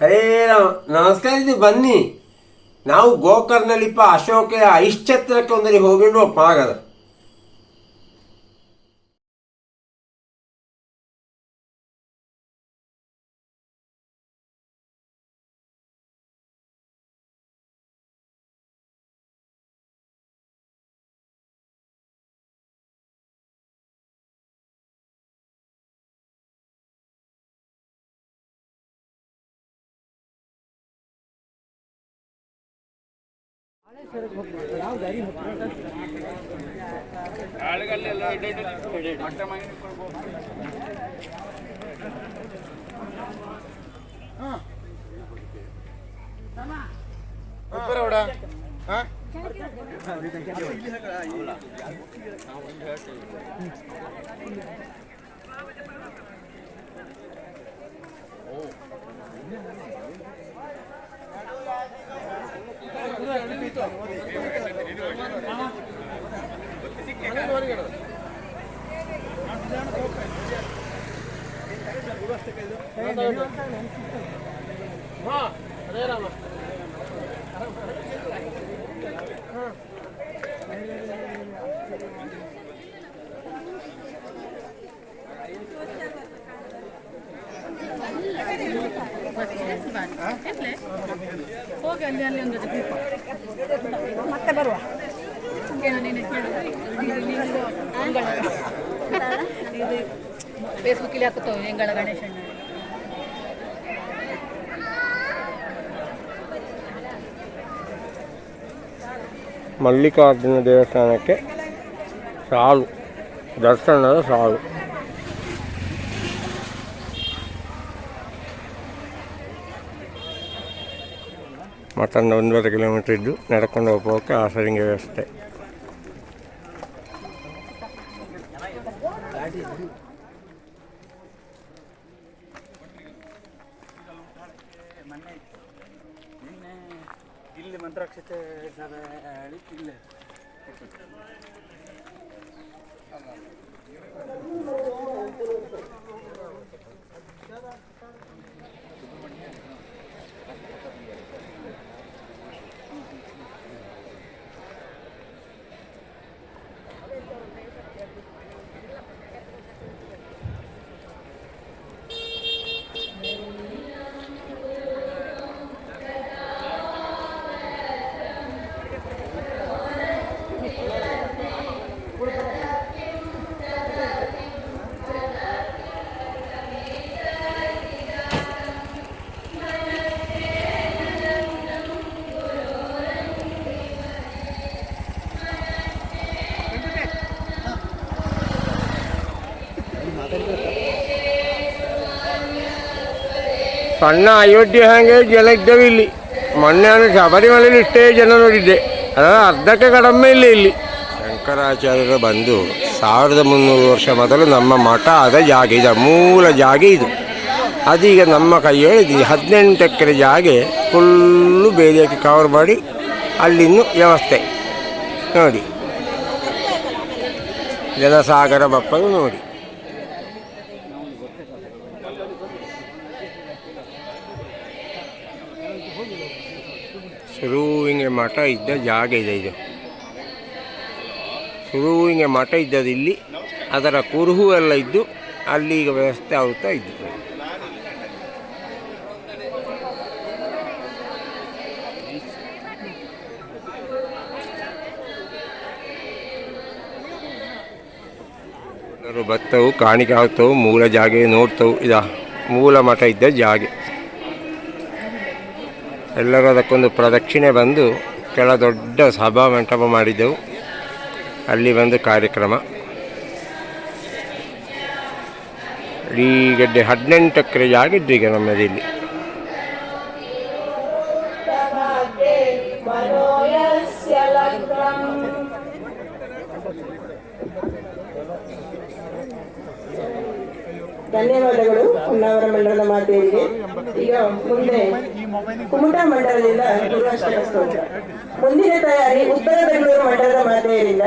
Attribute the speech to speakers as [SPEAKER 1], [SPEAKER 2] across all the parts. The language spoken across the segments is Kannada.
[SPEAKER 1] ಹರೇ ನಮಸ್ಕಾರ ಇದು ಬನ್ನಿ. ನಾವು ಗೋಕರ್ಣಲಿಪ್ಪ ಅಶೋಕ ಐಶ್ಚತ್ರಕ್ಕೆ ಒಂದರಿ ಉಬ್ಬರವಡಾ ಹಾಂ ಓ ಹೋಗಿಡುವ ಪಾಗದ
[SPEAKER 2] ಹೋಗಿ ಅಲ್ಲಿ ಅಲ್ಲಿ ಒಂದು
[SPEAKER 3] ಮತ್ತೆ ಬರುವ
[SPEAKER 2] ಇದು ಫೇಸ್ಬುಕ್ಕಲ್ಲಿ ಹಾಕುತ್ತವೆ ಎಂಗಳ ಗಣೇಶನ
[SPEAKER 1] ಮಲ್ಲಿಕಾರ್ಜುನ ದೇವಸ್ಥಾನಕ್ಕೆ ಸಾಲು. ದರ್ಶನದ ಸಾಲು. ಮತ್ತೊಂದು ಒಂದೂವರೆ ಕಿಲೋಮೀಟರ್ ಇದ್ದು ನಡ್ಕೊಂಡು ಹೋಗೋಕ್ಕೆ ಆಸರಿಂಗೆ ವ್ಯವಸ್ಥೆ
[SPEAKER 4] ಇಲ್ಲಿ ಮಂತ್ರಾಕ್ಷತೆ ಹೇಳಿ ಇಲ್ಲೇ
[SPEAKER 1] ಸಣ್ಣ ಅಯೋಧ್ಯೆ ಹಾಗೆ ಜನ ಇದ್ದೇವೆ ಇಲ್ಲಿ. ಮೊನ್ನೆ ನಾನು ಶಬರಿಮಲೆಯಲ್ಲಿ ಇಷ್ಟೇ ಜನ ನೋಡಿದ್ದೆ. ಅದರ ಅರ್ಧಕ್ಕೆ ಕಡಿಮೆ ಇಲ್ಲ ಇಲ್ಲಿ. ಶಂಕರಾಚಾರ್ಯರು ಬಂದು ಸಾವಿರದ ಮುನ್ನೂರು ವರ್ಷ ಮೊದಲು ನಮ್ಮ ಮಠ ಆದ ಜಾಗ ಇದು, ಮೂಲ ಜಾಗ ಇದು. ಅದೀಗ ನಮ್ಮ ಕೈಯಲ್ಲಿ ಹದಿನೆಂಟು ಎಕರೆ ಜಾಗೆ ಫುಲ್ಲು ಬೇಲಿಯಾಗಿ ಕವರ್ ಮಾಡಿ ಅಲ್ಲಿನ್ನು ವ್ಯವಸ್ಥೆ. ನೋಡಿ. ಜನಸಾಗರ ಬಪ್ಪನು ನೋಡಿ. ಶುರುವಿಗೆ ಮಠ ಇದ್ದ ಜಾಗ ಇದೆ ಇದು. ಶುರುವಿಗೆ ಮಠ ಇದ್ದದ್ದು ಇಲ್ಲಿ, ಅದರ ಕುರುಹು ಎಲ್ಲ ಇದ್ದು ಅಲ್ಲಿ ಈಗ ವ್ಯವಸ್ಥೆ ಆಗುತ್ತಾ ಇದ್ದು ಬತ್ತವು, ಕಾಣಿಕೆ ಆಗ್ತವು ಮೂಲ ಜಾಗೆ ನೋಡ್ತವು, ಇದ ಮೂಲ ಮಠ ಇದ್ದ ಜಾಗೆ. ಎಲ್ಲರೂ ಅದಕ್ಕೊಂದು ಪ್ರದಕ್ಷಿಣೆ ಬಂದು ಕೆಳ ದೊಡ್ಡ ಸಭಾ ಮಂಟಪ ಮಾಡಿದ್ದೆವು. ಅಲ್ಲಿ ಬಂದು ಕಾರ್ಯಕ್ರಮ. ಇಡೀ ಗಡ್ಡೆ ಹದಿನೆಂಟು ಎಕರೆ ಆಗಿದ್ದು ಈಗ ನಮ್ಮದಿಲ್ಲಿ
[SPEAKER 3] ಧನ್ಯವಾದಗಳು ಹೊನ್ನಾವರ ಮಂಡಲ ಮಾತೆಯರಿಗೆ. ಈಗ ಮುಂದೆ ಕುಮಟಾ ಮಂಡಲದಿಂದ ಗುರುವಾಷ್ಟಕ ಸ್ತೋತ್ರ ಮುಂದಿನ ತಯಾರಿ ಉತ್ತರ ಬೆಂಗಳೂರು ಮಂಡಲದ ಮಾತೆಯರಿಂದ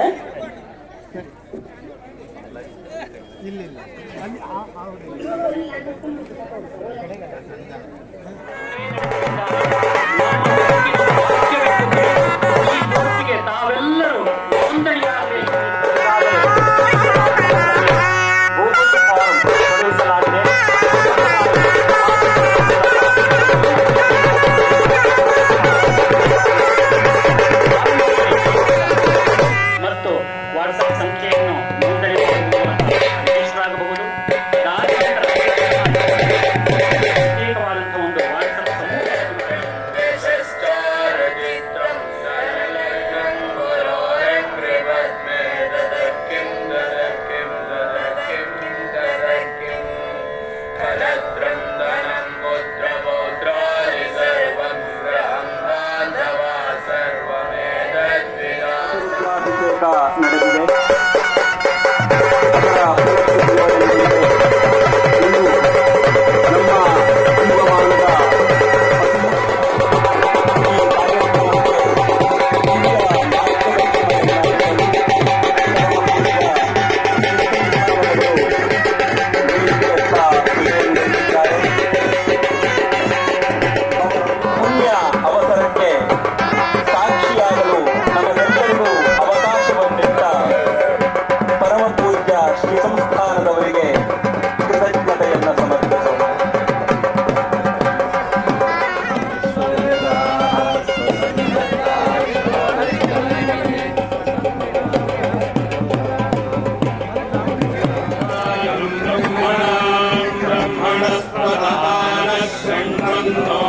[SPEAKER 5] Thank.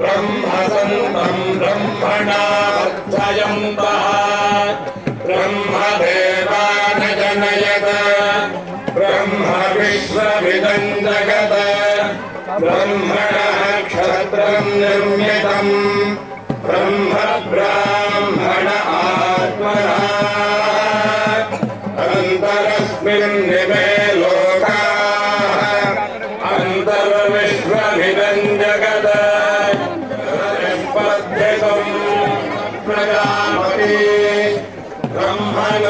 [SPEAKER 5] ब्रह्मसन्तम् ब्रह्मणा वर्धयन्तः ब्रह्मदेवान जनयत ब्रह्म विश्वविदम् जगत ब्रह्मणः क्षत्रम् निर्मितम् ब्रह्म ब्राह्मण आत्मना अन्तरस्मिन् निमे బ్రహ్మణ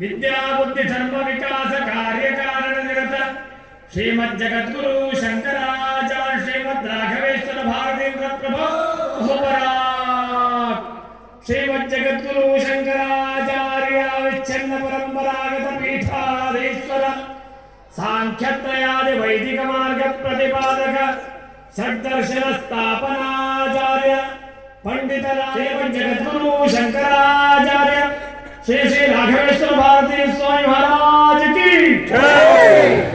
[SPEAKER 5] విద్యాబుద్ధి
[SPEAKER 6] ధర్మ వికాస కార్యకారణ నిరత. శ్రీమజ్జగద్గురు శంకరాచార్య శ్రీమద్ రాఘవేశ్వర భారతీంద్ర ప్రభో శ్రీమజ్జగద్గురు శంకరాచార్య విచ్ఛన్న పరంపరాగత పీఠాధీశ్వర. సాంఖ్యత్రయాది వైదిక మార్గ ప్రతిపాదక షడ్దర్శన స్థాపనాచార్య పండిత శ్రీమజ్జగద్గురు శంకరాచార్య श्री श्री राघवेश्वर भारती स्वामी महाराज की जय।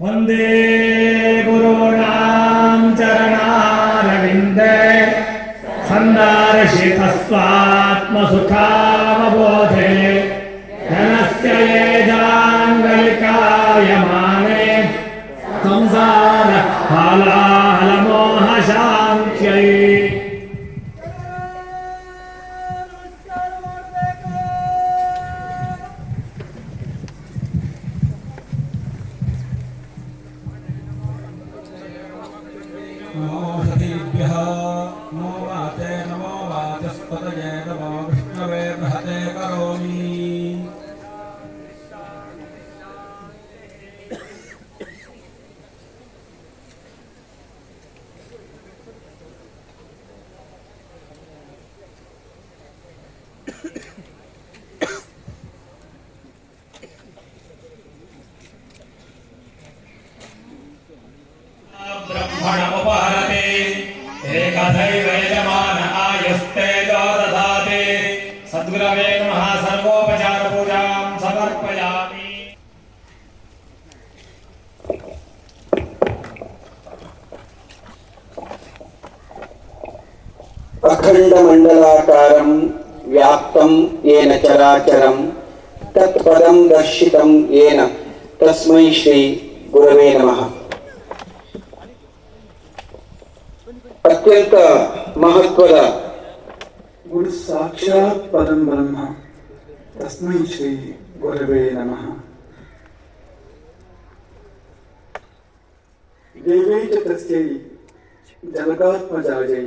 [SPEAKER 6] वंदे गुरूणां चरणारविन्दे सुखा एकथैव यजमान आयुस्ते जो दधाति सद्गुरवे नमः सर्वोपचारपूजां समर्पयामि
[SPEAKER 7] अखण्डमण्डलाकारं व्याप्तं येन चराचरं तत्पदं दर्शितं येन तस्मै श्री गुरवे नमः ಅತ್ಯಂತ ಮಹತ್ವದ
[SPEAKER 8] ಗುರು ಸಾಕ್ಷಾತ್ ಪರಂ ಬ್ರಹ್ಮ ತಸ್ಮೈ ಶ್ರೀ ಗುರವೇ ನಮಃ ದೇವೇ ಚ ತಸ್ಯೈ ಜನಕಾತ್ಮಜಾಜೈ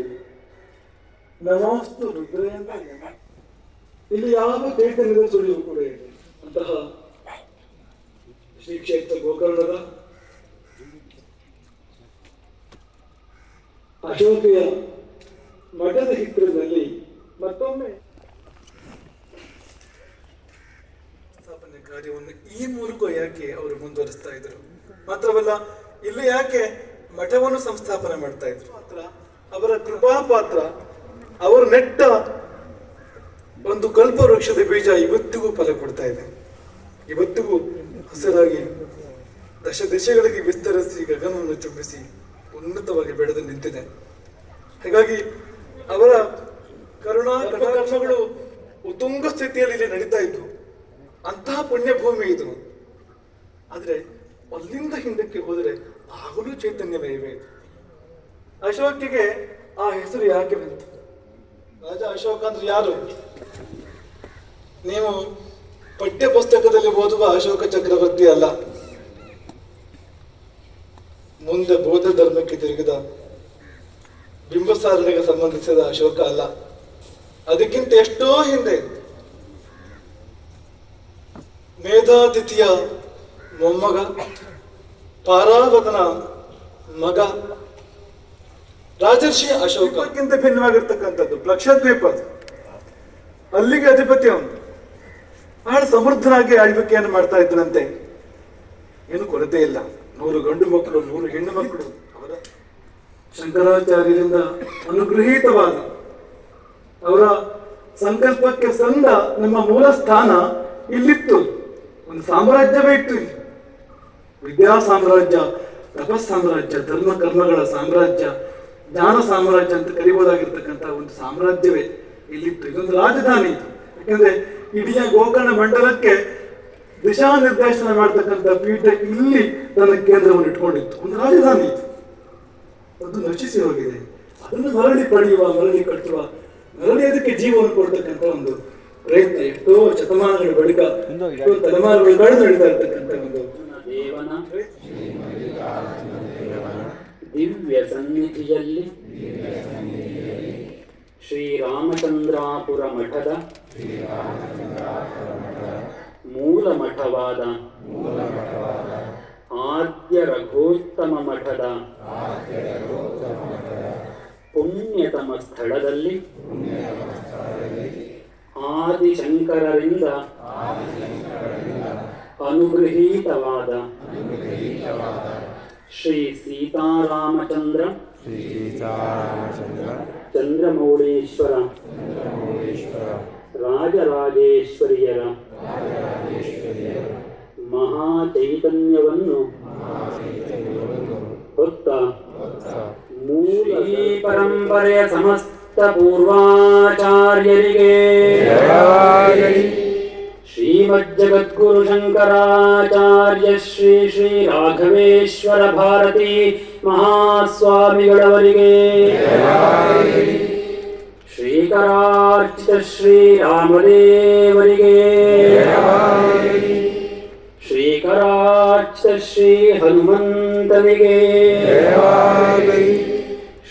[SPEAKER 8] ನಮೋಸ್ತು ರುದ್ರೇಂದ್ರ ಇಲ್ಲಿ ಯಾವ ಚೈತನ್ಯದ ಸುಳಿವು ಕೂಡ ಇದೆ ಅಂತಹ ಶ್ರೀ ಕ್ಷೇತ್ರ ಗೋಕರ್ಣದ ಅಶೋಕೆಯ ಮಠದ ಚಿತ್ರದಲ್ಲಿ ಮತ್ತೊಮ್ಮೆ ಸ್ಥಾಪನೆ ಕಾರ್ಯವನ್ನು ಈ ಮೂಲಕ ಯಾಕೆ ಅವರು ಮುಂದುವರಿಸ್ತಾ ಇದ್ರು? ಮಾತ್ರವಲ್ಲ, ಇಲ್ಲಿ ಯಾಕೆ ಮಠವನ್ನು ಸಂಸ್ಥಾಪನೆ ಮಾಡ್ತಾ ಇದ್ರು? ಮಾತ್ರ ಅವರ ಕೃಪಾ ಪಾತ್ರ ಅವರು ನೆಟ್ಟ ಒಂದು ಕಲ್ಪ ವೃಕ್ಷದ ಬೀಜ ಇವತ್ತಿಗೂ ಫಲ ಕೊಡ್ತಾ ಇದೆ. ಇವತ್ತಿಗೂ ಹಸಿರಾಗಿ ದಶ ದಿಶೆಗಳಿಗೆ ವಿಸ್ತರಿಸಿ ಗಗನವನ್ನು ಚುಂಬಿಸಿ ಉನ್ನತವಾಗಿ ಬೆಳೆದು ನಿಂತಿದೆ. ಹಾಗಾಗಿ ಅವರ ಕರುಣಾ ಕಟಾಕ್ಷಗಳು ಉತ್ತುಂಗ ಸ್ಥಿತಿಯಲ್ಲಿ ಇಲ್ಲಿ ನಡೀತಾ ಇದ್ವು ಅಂತಹ ಪುಣ್ಯಭೂಮಿ ಇದು. ಆದರೆ ಅಲ್ಲಿಂದ ಹಿಂದಕ್ಕೆ ಹೋದರೆ ಆಗಲೂ ಚೈತನ್ಯವೇ ಇವೆ. ಅಶೋಕಿಗೆ ಆ ಹೆಸರು ಯಾಕೆ ಬಂತು? ರಾಜ ಅಶೋಕ ಅಂದ್ರೆ ಯಾರು? ನೀವು ಪಠ್ಯ ಪುಸ್ತಕದಲ್ಲಿ ಓದುವ ಅಶೋಕ ಚಕ್ರವರ್ತಿ ಅಲ್ಲ. ಮುಂದೆ ಬೌದ್ಧ ಧರ್ಮಕ್ಕೆ ತಿರುಗಿದ ಬಿಂಬಸಾರನಿಗೆ ಸಂಬಂಧಿಸಿದ ಅಶೋಕ ಅಲ್ಲ. ಅದಕ್ಕಿಂತ ಎಷ್ಟೋ ಹಿಂದೆ ಮೇಧಾತಿಥಿಯ ಮೊಮ್ಮಗ, ಪಾರಾವತನ ಮಗ, ರಾಜರ್ಷಿ ಅಶೋಕಕ್ಕಿಂತ ಭಿನ್ನವಾಗಿರ್ತಕ್ಕಂಥದ್ದು, ಲಕ್ಷದ್ವೀಪ. ಅಲ್ಲಿಗೆ ಅಧಿಪತಿ ಅವನು. ಬಹಳ ಸಮೃದ್ಧನಾಗಿ ಆಳ್ವಿಕೆಯನ್ನು ಮಾಡ್ತಾ ಇದ್ದನಂತೆ. ಏನು ಕೊರತೆ ಇಲ್ಲ. ನೂರು ಗಂಡು ಮಕ್ಕಳು, ನೂರು ಹೆಣ್ಣು ಮಕ್ಕಳು. ಅವರ ಶಂಕರಾಚಾರ್ಯರಿಂದ ಅನುಗೃಹೀತವಾದ ಅವರ ಸಂಕಲ್ಪಕ್ಕೆ ಸಂದ ನಮ್ಮ ಮೂಲ ಸ್ಥಾನ ಇಲ್ಲಿತ್ತು. ಒಂದು ಸಾಮ್ರಾಜ್ಯವೇ ಇತ್ತು ಇಲ್ಲಿ. ವಿದ್ಯಾ ಸಾಮ್ರಾಜ್ಯ, ತಪಸ್ ಸಾಮ್ರಾಜ್ಯ, ಧರ್ಮ ಕರ್ಮಗಳ ಸಾಮ್ರಾಜ್ಯ, ಜ್ಞಾನ ಸಾಮ್ರಾಜ್ಯ ಅಂತ ಕರಿಬೋದಾಗಿರ್ತಕ್ಕಂಥ ಒಂದು ಸಾಮ್ರಾಜ್ಯವೇ ಇಲ್ಲಿತ್ತು. ಇದೊಂದು ರಾಜಧಾನಿ. ಇದು ಯಾಕಂದ್ರೆ ಇಡೀ ಗೋಕರ್ಣ ಮಂಡಲಕ್ಕೆ ದಿಶಾ ನಿರ್ದೇಶನ ಮಾಡ್ತಕ್ಕಂಥ ಪೀಠ ಇಲ್ಲಿ ತನ್ನ ಕೇಂದ್ರವನ್ನು ಇಟ್ಕೊಂಡಿತ್ತು. ಒಂದು ರಾಜಧಾನಿ ಅದು ನಶಿಸಿ ಹೋಗಿದೆ. ಅದನ್ನು ಮರಳಿ ಪಡೆಯುವ, ಮರಳಿ ಕಟ್ಟುವ, ಮರಳಿ ಅದಕ್ಕೆ ಜೀವವನ್ನು ಕೊಡ್ತಕ್ಕಂಥ ಒಂದು ಪ್ರಯತ್ನ ಎಷ್ಟೋ ಶತಮಾನಗಳ ಬಳಿಕ ಎಷ್ಟೋ ತಲೆಮಾರುಗಳು ಕಳೆದು ನಡೀತಾ ಇರ್ತಕ್ಕಂಥ ಒಂದು
[SPEAKER 4] ದಿವ್ಯ ಸನ್ನಿಧಿಯಲ್ಲಿ ಶ್ರೀರಾಮಚಂದ್ರಾಪುರ ಮಠದ ಮೂಲ ಮಠವಾದ ಆದ್ಯ ರಘೋತ್ತಮ ಮಠದ ಪುಣ್ಯತಮ ಸ್ಥಳದಲ್ಲಿ ಆದಿಶಂಕರರಿಂದ ಅನುಗೃಹೀತವಾದ ಶ್ರೀ ಸೀತಾರಾಮಚಂದ್ರ ಚಂದ್ರಮೌಳೀಶ್ವರ ರಾಜರಾಜೇಶ್ವರಿಯರ ಮಹಾಚೈತನ್ಯವನ್ನು ಹೊತ್ತ ಮೂಲ ಪರಂಪರೆಯ ಸಮಸ್ತ ಪೂರ್ವಾಚಾರ್ಯರಿಗೆ ಶ್ರೀಮಜ್ಜಗದ್ಗುರು ಶಂಕರಾಚಾರ್ಯ ಶ್ರೀ ಶ್ರೀ ರಾಘವೇಶ್ವರ ಭಾರತಿ ಮಹಾಸ್ವಾಮಿಗಳವರಿಗೆ. ಶ್ರೀಕರಾರ್ಚಿತ ಶ್ರೀ ರಾಮದೇವರಿಗೆ ಶ್ರೀಕರಾರ್ಚಿತ ಶ್ರೀ ಹನುಮಂತನಿಗೆ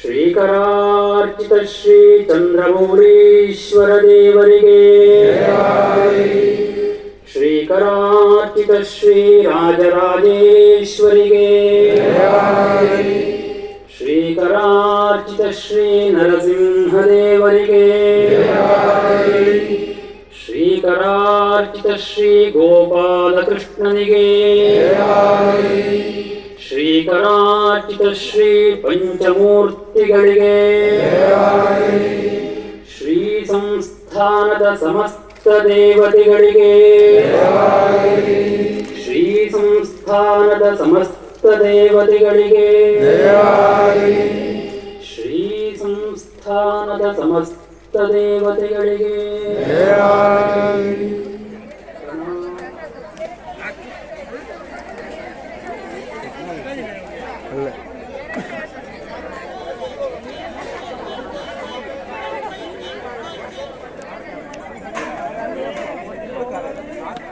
[SPEAKER 4] ಶ್ರೀಕರಾರ್ಚಿತ ಶ್ರೀ ಚಂದ್ರಮೌಳೀಶ್ವರ ದೇವರಿಗೆ ಶ್ರೀಕರಾರ್ಚಿತ ಶ್ರೀ ರಾಜರಾಜೇಶ್ವರಿಗೆ ಶ್ರೀಕರಾರ್ಚಿತ ಶ್ರೀ ನರಸಿಂಹದೇವರಿಗೆ ಶ್ರೀಕರಾರ್ಚಿತ ಶ್ರೀ ಗೋಪಾಲಕೃಷ್ಣನಿಗೆ ಶ್ರೀಕರಾರ್ಚಿತ ಶ್ರೀ ಪಂಚಮೂರ್ತಿಗಳಿಗೆ ಶ್ರೀ ಸಂಸ್ಥಾನದ ಸಮಸ್ತ ದೇವತೆಗಳಿಗೆ ಶ್ರೀ ಸಂಸ್ಥಾನದ ಸಮಸ್ತ ದೇವತೆಗಳಿಗೆ ಶ್ರೀ ಸಂಸ್ಥಾನದ ಸಮಸ್ತ ದೇವತೆಗಳಿಗೆ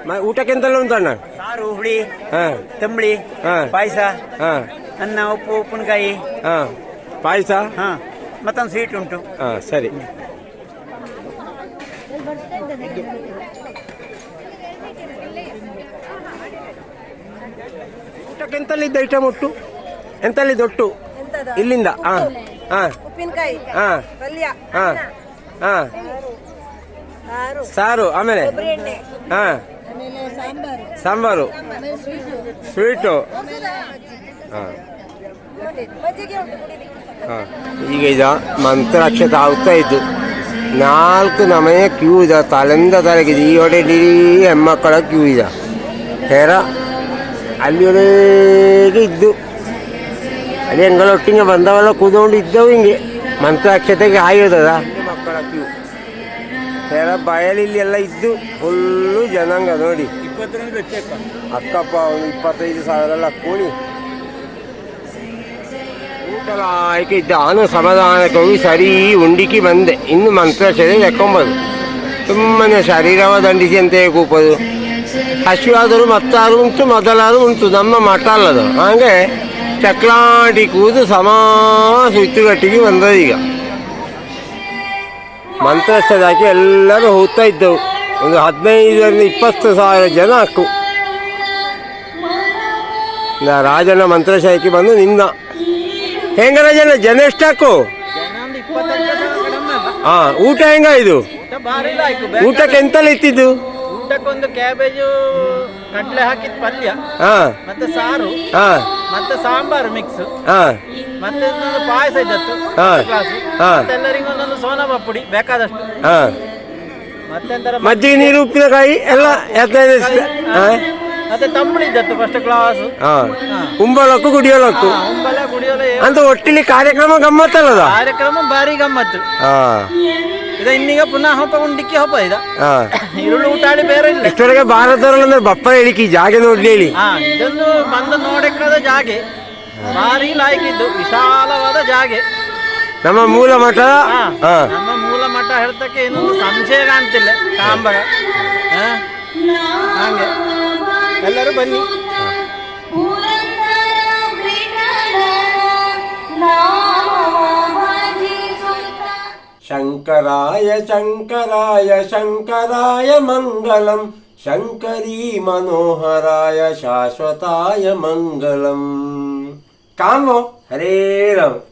[SPEAKER 1] ಮ- ಊಟಕ್ಕೆ ಎಂತೆಲ್ಲ ಉಂಟಣ್ಣ
[SPEAKER 9] ಸಾರು ಹುಳಿ
[SPEAKER 1] ಹಾ.
[SPEAKER 9] ತಂಬಳಿ
[SPEAKER 1] ಹಾ.
[SPEAKER 9] ಪಾಯಸ
[SPEAKER 1] ಹಾ.
[SPEAKER 9] ಅನ್ನ ಉಪ್ಪು ಉಪ್ಪಿನಕಾಯಿ.
[SPEAKER 1] ಹಾ. ಪಾಯಸ?
[SPEAKER 7] ಹಾ. ಮತ್ತೊಂದು ಸ್ವೀಟ್ ಉಂಟು.
[SPEAKER 1] ಹಾಂ ಸರಿ. ಊಟಕ್ಕೆ ಎಂತಲ್ಲಿದ್ದ ಐಟಮ್ ಒಟ್ಟು? ಎಂತಲ್ಲಿದ್ದ ಒಟ್ಟು? ಇಲ್ಲಿಂದ. ಹಾಂ. ಹಾಂ.
[SPEAKER 3] ಉಪ್ಪಿನಕಾಯಿ.
[SPEAKER 1] ಹಾಂ.
[SPEAKER 3] ಪಲ್ಯ.
[SPEAKER 1] ಹಾಂ. ಹಾಂ.
[SPEAKER 3] ಸಾರು.
[SPEAKER 1] ಸಾರು ಆಮೇಲೆ? ಹಾ.
[SPEAKER 3] ಸಾಂಬಾರು. ಸ್ವೀಟು.
[SPEAKER 1] ಹಾಂ. ಹಾಂ. ಈಗ ಇದು ಮಂತ್ರಾಕ್ಷತೆ ಆಗ್ತಾ ಇದ್ದು. ನಾಲ್ಕು ನಮನೆ ಕ್ಯೂ ಇದ. ತಲೆಂದ ತಲೆಗಿದೆ. ಈ ಒಡೆ ಇಡೀ ಹೆಣ್ಮಕ್ಕಳ ಕ್ಯೂ ಇದ. ಅಲ್ಲಿ ಅಲ್ಲಿವರೆಗೆ ಇದ್ದು. ಅಲ್ಲಿ ಹೆಂಗಳೊಟ್ಟಿಗೆ ಬಂದವಲ್ಲ ಕೂತ್ಕೊಂಡು ಇದ್ದವು ಹಿಂಗೆ. ಮಂತ್ರಾಕ್ಷತೆಗೆ ಆಯೋದದ ಮಕ್ಕಳ ಕ್ಯೂ. ಹೇರ ಬಯಲಿಲ್ಲಿ ಎಲ್ಲ ಇದ್ದು ಫುಲ್ಲು ಜನಾಂಗ ನೋಡಿ. ಅಕ್ಕಪ್ಪ ಒಂದು ಇಪ್ಪತ್ತೈದು ಸಾವಿರ ಎಲ್ಲ ಕೂಲಿ. ಊಟಲ ಆಯ್ಕೆ ಇದ್ದ ನಾನು ಸಮಾಧಾನಕ್ಕೆ ಸರಿ ಉಂಡಿಕಿ ಬಂದೆ. ಇನ್ನು ಮಂತ್ರ ಸರಿ ತೆಕ್ಕೊಂಬೋದು ಸುಮ್ಮನೆ ಶರೀರವ ದಂಡಿಸಿ ಅಂತ ಕೂಪದು? ಹಸಿವಾದರೂ ಮತ್ತಾರು ಉಂಟು ಮೊದಲಾರು ಉಂಟು. ನಮ್ಮ ಮಠ ಅಲ್ಲದು. ಹಾಗೆ ಚಕ್ಲಾಡಿ ಕೂದು ಸಮಾ ಸುತ್ತುಗಟ್ಟಿಗೆ ಬಂದದೀಗ. ಮಂತ್ರಾಕ್ಷತೆ ಎಲ್ಲರೂ ಹೋಗ್ತಾ ಇದ್ದವು. ಒಂದು ಹದಿನೈದರಿಂದ ಇಪ್ಪತ್ತು ಸಾವಿರ ಜನ ಹಾಕು ನಾ ರಾಜನ ಮಂತ್ರಶಾಹಿಗೆ ಬಂದು ನಿನ್ನ. ಹೆಂಗ ರಾಜನ ಜನ? ಎಷ್ಟಾಕು ಹಾ ಊಟ ಹೆಂಗ ಇದು? ಊಟಕ್ಕೆ ಎಂತಲ್ಲ ಇತ್ತಿದ್ದು
[SPEAKER 7] ಊಟಕ್ಕೊಂದು ಕ್ಯಾಬೇಜು ಕಡ್ಲೆ ಹಾಕಿದ ಪಲ್ಯ
[SPEAKER 1] ಹಾ.
[SPEAKER 7] ಮತ್ತೆ ಸಾರು
[SPEAKER 1] ಹಾ.
[SPEAKER 7] ಮತ್ತೆ ಸಾಂಬಾರು ಮಿಕ್ಸ್
[SPEAKER 1] ಹಾ.
[SPEAKER 7] ಮತ್ತೆ ಪಾಯಸ ಇದ್ದತ್ತು
[SPEAKER 1] ಹಾ.
[SPEAKER 7] ಎಲ್ಲರಿಗೂ ಒಂದೊಂದು ಸೋನಾ ಪಪ್ಪುಡಿ ಬೇಕಾದಷ್ಟು.
[SPEAKER 1] ಹಾ. ಮಜ್ಜಿಗೆ ನೀರು ಉಪ್ಪಿನಕಾಯಿ ಎಲ್ಲ ಎತ್ತೈದು ಹಾ.
[SPEAKER 7] ಮತ್ತೆ ತಂಬಳಿ ಫಸ್ಟ್ ಕ್ಲಾಸ್
[SPEAKER 1] ಹಾ. ಕುಂಬಳಕ್ಕು ಕುಡಿಯೋಲಕ್ಕು ಅಂತ ಒಟ್ಟಿಲಿ ಕಾರ್ಯಕ್ರಮ ಗಮ್ಮತ್ತಲ್ಲದ?
[SPEAKER 7] ಕಾರ್ಯಕ್ರಮ ಭಾರಿ ಗಮ್ಮತ್ತು.
[SPEAKER 1] ಹಾ.
[SPEAKER 7] ಇದ ಇನ್ನೀಗ ಪುನಃ ಹಬ್ಬ ಉಂಡಿಕ್ಕಿ ಹಬ್ಬ ಇದ.
[SPEAKER 1] ಹಾ.
[SPEAKER 7] ಈರುಳ್ಳಿ ಊಟಾಡಿ ಬೇರೆ ಇಲ್ಲ.
[SPEAKER 1] ಇಷ್ಟವರೆಗೆ ಭಾರತದವರಂದ್ರೆ ಬಪ್ಪ ಹೇಳಿಕಿ ಜಾಗ ನೋಡ್ಲಿ ಹೇಳಿ.
[SPEAKER 7] ಹಾ ಇದೊಂದು ಬಂದು ನೋಡಕ್ಕಾದ ಜಾಗೆ. ಭಾರಿ ಲಾಯ್ಕಿದ್ದು ವಿಶಾಲವಾದ ಜಾಗೆ.
[SPEAKER 1] ನಮ್ಮ ಮೂಲ ಮಠ? ಹಾ,
[SPEAKER 7] ನಮ್ಮ ಮೂಲ ಮಠ ಹೇಳ್ತಕ್ಕೆ ಏನೊಂದು ಸಂಶಯ ಕಾಣ್ತಿಲ್ಲ ಕಾಂಬಗ ಹಾ, ಹಾಗೆ. ಎಲ್ಲರೂ ಬನ್ನಿ.
[SPEAKER 1] ಶಂಕರಾಯ ಶಂಕರಾಯ ಶಂಕರಾಯ ಮಂಗಲಂ. ಶಂಕರೀ ಮನೋಹರಾಯ ಶಾಶ್ವತಾಯ ಮಂಗಲಂ. ಕಾಮೋ ಹರೇ ರಾಮ್.